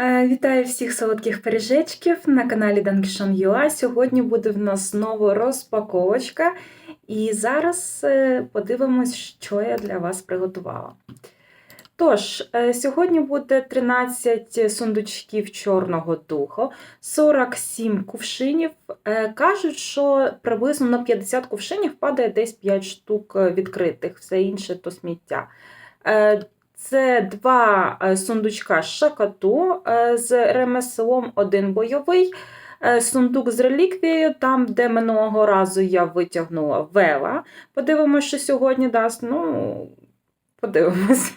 Е, Вітаю всіх солодких пиріжечків на каналі Dankishon.ua. Сьогодні буде в нас знову розпаковочка. І зараз е, подивимось, що я для вас приготувала. Тож, е, сьогодні буде 13 сундучків чорного духу, 47 кувшинів. Кажуть, що приблизно на 50 кувшинів падає десь 5 штук відкритих, все інше то сміття. Це два е, сундучка шакату е, з ремеслом, один бойовий. е, Сундук з реліквією, там, де минулого разу я витягнула вела. Подивимося, що сьогодні дасть. Ну, подивимося.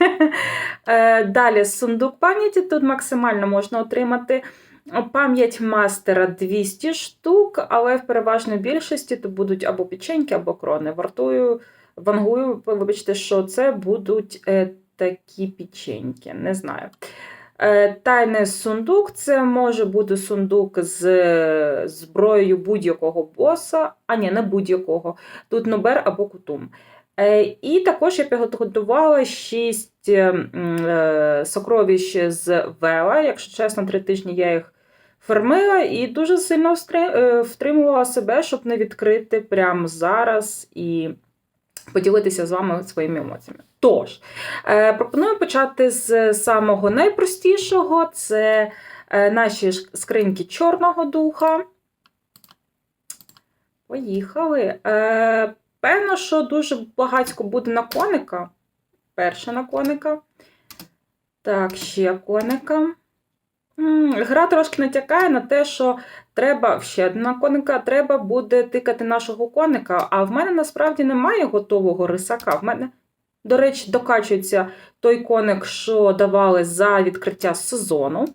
Далі сундук пам'яті. Тут максимально можна отримати пам'ять мастера 200 штук, але в переважній більшості то будуть або печеньки, або крони. Вартую, вангую, вибачте, що це будуть такі печеньки. Не знаю. Е, Тайний сундук це може бути сундук з е, зброєю будь-якого боса, а ні, не будь-якого. Тут Нобер або Кутум. Е, І також я підготувала 6 сокровищ з Вела. Якщо чесно, три тижні я їх фермила і дуже сильно е, втримувала себе, щоб не відкрити прямо зараз і поділитися з вами своїми емоціями. Тож, е, пропоную почати з самого найпростішого: це е, наші скриньки чорного духа. Поїхали. Е, Певно, що дуже багатько буде на коника. Перша на коника. Так, ще коника. Гра трошки натякає на те, що треба ще одна коника, треба буде тикати нашого коника. А в мене насправді немає готового рисака. В мене, до речі, докачується той коник, що давали за відкриття сезону.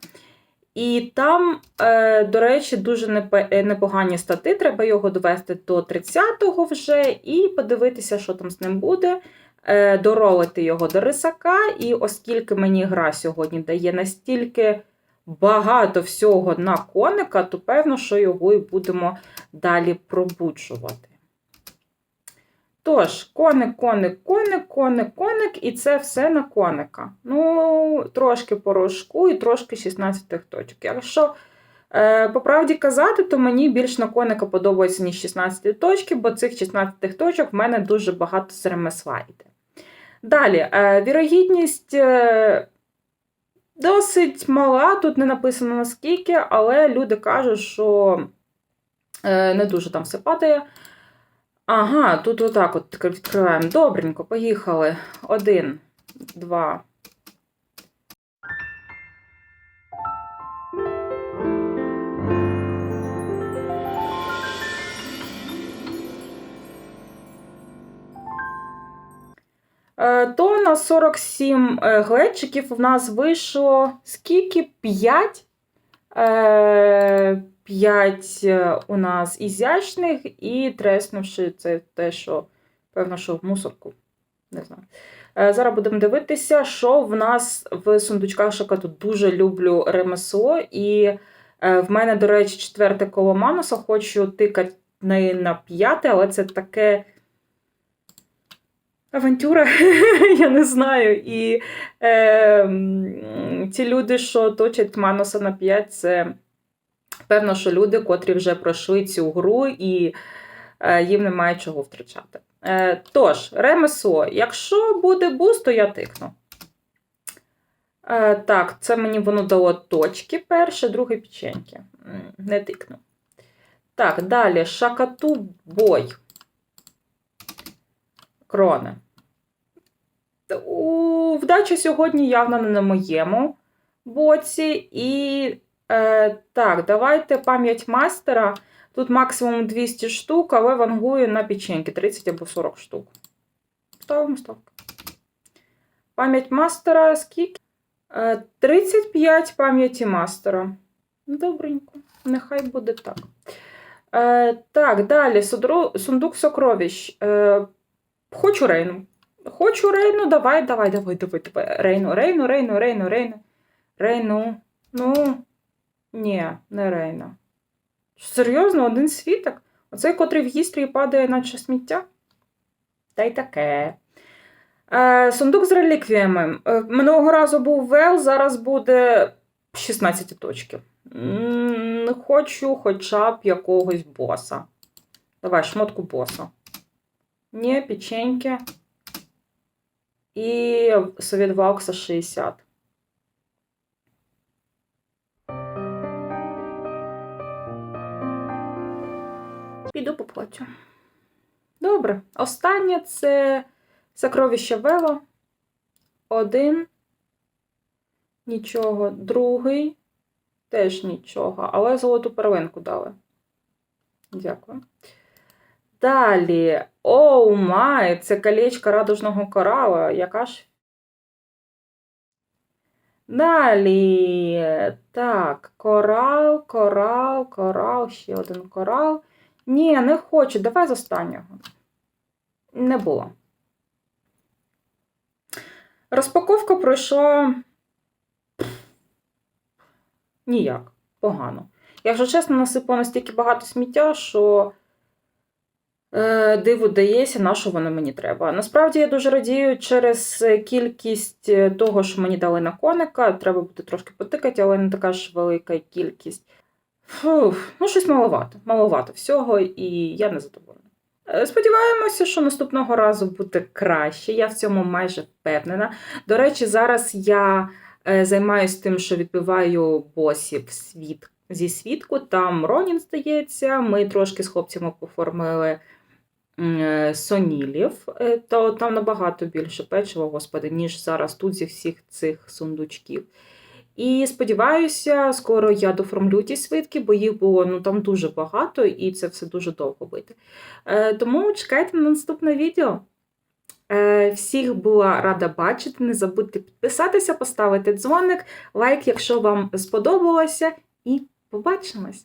І там, е, до речі, дуже е, непогані стати. Треба його довести до 30-го вже і подивитися, що там з ним буде. Е, Доролити його до рисака. І оскільки мені гра сьогодні дає настільки багато всього на коника, то певно, що його і будемо далі пробуджувати. Тож, коник, коник, коник, коник, коник, і це все на коника. Ну, трошки порошку і трошки 16 точок. Якщо е, по правді казати, то мені більш на коника подобається, ніж 16 точки, бо цих 16 точок в мене дуже багато з ремесла йде. Далі, е, вірогідність е, досить мала, тут не написано наскільки, але люди кажуть, що е, не дуже там все падає. Ага, тут отак от відкриваємо. Добренько, поїхали. Один, два. То на 47 е, глечиків в нас вийшло скільки? 5? 5 Е, у нас ізящних і треснувши це те, що, певно, що в мусорку. Не знаю. Е, Зараз будемо дивитися, що в нас в сундучках шоколаду. Дуже люблю ремесло. І е, в мене, до речі, четверте коло Мануса. Хочу тикати на п'яте, але це таке авантюра, я не знаю. І е, ті люди, що точать Мануса на 5, це певно, що люди, котрі вже пройшли цю гру і е, їм немає чого втрачати. Е, тож, ремесло. Якщо буде буст, то я тикну. Е, так, це мені воно дало точки перше, друге печеньки. Не тикну. Так, далі шакату бой. Крони. Вдача сьогодні явно не на моєму боці. І е, так, давайте пам'ять мастера. Тут максимум 200 штук, але вангую на печеньки 30 або 40 штук. Ставимо ставку. Пам'ять мастера скільки? Е, 35 пам'яті мастера. Добренько, нехай буде так. Е, так, далі сундук, сундук сокровищ. Е, хочу Рейну. Хочу Рейну, давай, давай, давай, давай, давай. Рейну, Рейну, Рейну, Рейну, Рейну. Рейну. Ну, ні, не Рейна. Серйозно, один світок? Оцей, котрий в гістрії падає, наче сміття? Та й таке. Е, сундук з реліквіями. Е, минулого разу був Вел, зараз буде 16 точки. М, Хочу хоча б якогось боса. Давай, шмотку боса. Ні, печеньки. І совет Ваукса 60. Піду поплачу. Добре. Останнє це сокровище Вела. Один. Нічого. Другий. Теж нічого. Але золоту первинку дали. Дякую. Далі. Оу май! Це колечко радужного корала. Яка ж? Далі. Так, корал, корал, корал, ще один корал. Ні, не хочу. Давай з останнього. Не було. Розпаковка пройшла ніяк. Погано. Якщо чесно, насипало настільки багато сміття, що диву дається, на що воно мені треба. Насправді я дуже радію через кількість е, того, що мені дали на коника. Треба буде трошки потикати, але не така ж велика кількість. Фух, ну, щось маловато. Маловато всього, і я не задоволена. Е, Сподіваємося, що наступного разу буде краще. Я в цьому майже впевнена. До речі, зараз я е, займаюся тим, що відбиваю босів світ, зі свідку. Там Ронін здається. Ми трошки з хлопцями поформили е, сонілів, е, то там набагато більше печива, господи, ніж зараз тут зі всіх цих сундучків. І сподіваюся, скоро я доформлю ті свитки, бо їх було ну, там дуже багато, і це все дуже довго бити. Е, тому чекайте на наступне відео. Е, всіх була рада бачити. Не забудьте підписатися, поставити дзвоник, лайк, якщо вам сподобалося, і побачимось!